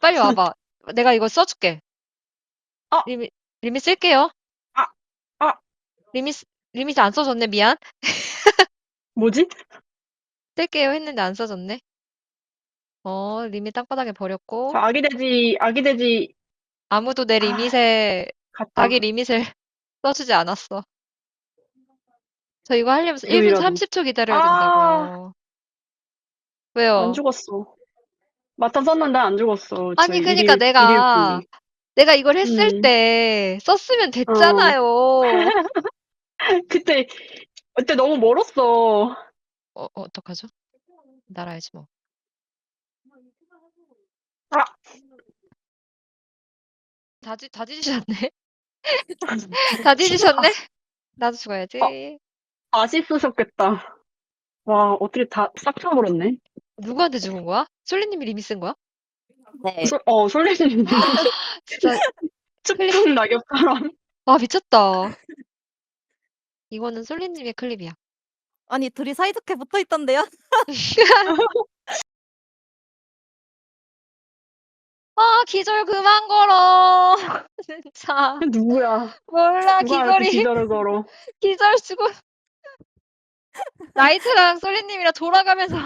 빨리 와봐. 내가 이거 써줄게. 어. 리밋, 리밋 쓸게요. 아, 아. 리밋, 리밋 안 써줬네. 미안. 뭐지? 쓸게요 했는데 안 써졌네. 어, 리밋 땅바닥에 버렸고. 저 아기 돼지, 아기 돼지 아무도 내 아. 리밋에, 갔다. 자기 리밋을 써주지 않았어. 저 이거 하려면 1분 이러이러고. 30초 기다려야 아. 된다고요. 왜요? 안 죽었어. 마타 썼는데 안 죽었어. 아니, 저 그니까 일일- 내가, 일일 내가 이걸 했을 음. 때 썼으면 됐잖아요. 분리. 그때, 그때 너무 멀었어. 어, 어떡하죠? 날아야지 뭐. 아. 다, 뒤, 다 뒤지셨네? 다 뒤지셨네? 나도 죽어야지. 어. 아쉽으셨겠다. 와, 어떻게 다 싹 쳐버렸네. 누구한테 죽은 거야? 솔리님이 리밋 쓴 거야? 네. 소, 어, 솔리님. 진짜, 춥풍 낙엽처럼. 와, 미쳤다. 이거는 솔리님의 클립이야. 아니 둘이 사이좋게 붙어 있던데요? 아, 기절 그만 걸어. 진짜. 누구야? 몰라, 누가 이렇게 기절이. 기절을 걸어. 기절 쓰고. 나이트랑 솔리님이랑 돌아가면서